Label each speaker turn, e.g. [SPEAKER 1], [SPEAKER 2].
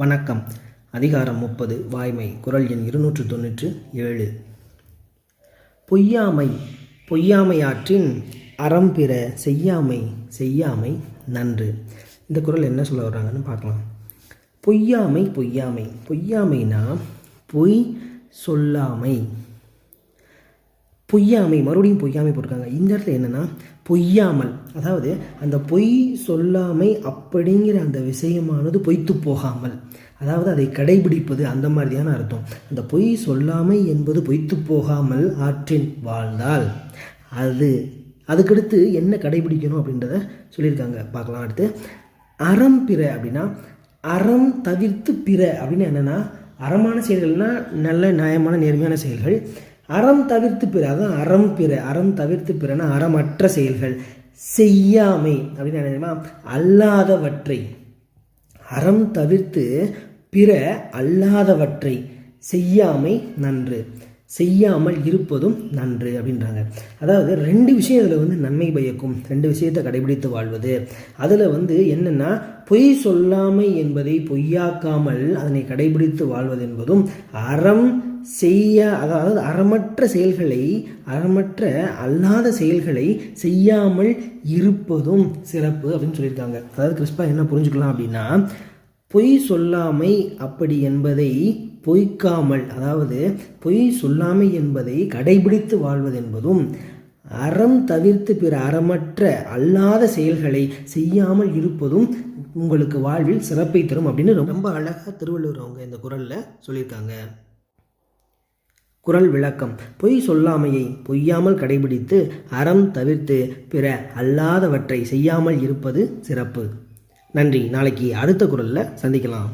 [SPEAKER 1] வணக்கம். அதிகாரம் முப்பது வாய்மை குரல் எண் இருநூற்று தொண்ணூற்று ஏழு. பொய்யாமை பொய்யாமையாற்றின் அறம் பிற செய்யாமை செய்யாமை நன்று. இந்த குரல் என்ன சொல்ல வர்றாங்கன்னு பார்க்கலாம். பொய்யாமை பொய்யாமை. பொய்யாமைனா பொய் சொல்லாமை. பொய்யாமை மறுபடியும் பொய்யாமை போட்டிருக்காங்க. இந்த இடத்துல என்னென்னா பொய்யாமல் அதாவது அந்த பொய் சொல்லாமை அப்படிங்கிற அந்த விஷயமானது பொய்த்து போகாமல் அதாவது அதை கடைபிடிப்பது அந்த மாதிரியான அர்த்தம். அந்த பொய் சொல்லாமை என்பது பொய்த்து போகாமல் ஆற்றின் வாழ்ந்தால் அது அதுக்கடுத்து என்ன கடைபிடிக்கணும் அப்படின்றத சொல்லியிருக்காங்க. பார்க்கலாம் அடுத்து. அறம் பிற அப்படின்னா அறம் தவிர்த்து பிற அப்படின்னு என்னென்னா அறமான செயல்கள்னால் நல்ல நியாயமான நேர்மையான செயல்கள். அறம் தவிர்த்து பிற அதான் அறம் பிற அறம் தவிர்த்து பிறனா அறமற்ற செயல்கள். செய்யாமை அப்படின்னு நினைக்கிறோமா அல்லாதவற்றை. அறம் தவிர்த்து பிற அல்லாதவற்றை. செய்யாமை நன்று. செய்யாமல் இருப்பதும் நன்று அப்படின்றாங்க. அதாவது ரெண்டு விஷயம் இதில் வந்து நன்மை பயக்கும். ரெண்டு விஷயத்தை கடைபிடித்து வாழ்வது. அதில் வந்து என்னென்னா பொய் சொல்லாமை என்பதை பொய்யாக்காமல் அதனை கடைபிடித்து வாழ்வது என்பதும் அறம் செய்ய அதாவது அறமற்ற செயல்களை அறமற்ற அல்லாத செயல்களை செய்யாமல் இருப்பதும் சிறப்பு அப்படின்னு சொல்லியிருக்காங்க. அதாவது கிறிஸ்பா என்ன புரிஞ்சுக்கலாம் அப்படின்னா பொய் சொல்லாமை அப்படி என்பதை பொய்க்காமல் அதாவது பொய் சொல்லாமை என்பதை கடைபிடித்து வாழ்வது என்பதும் அறம் தவிர்த்து பிற அறமற்ற அல்லாத செயல்களை செய்யாமல் இருப்பதும் உங்களுக்கு வாழ்வில் சிறப்பை தரும் அப்படின்னு ரொம்ப அழகாக திருவள்ளுவர் அவங்க இந்த குரலில் சொல்லியிருக்காங்க. குரல் விளக்கம். பொய் சொல்லாமையை பொய்யாமல் கடைபிடித்து அறம் தவிர்த்து பிற அல்லாதவற்றை செய்யாமல் இருப்பது சிறப்பு. நன்றி. நாளைக்கு அடுத்த குரலில் சந்திக்கலாம்.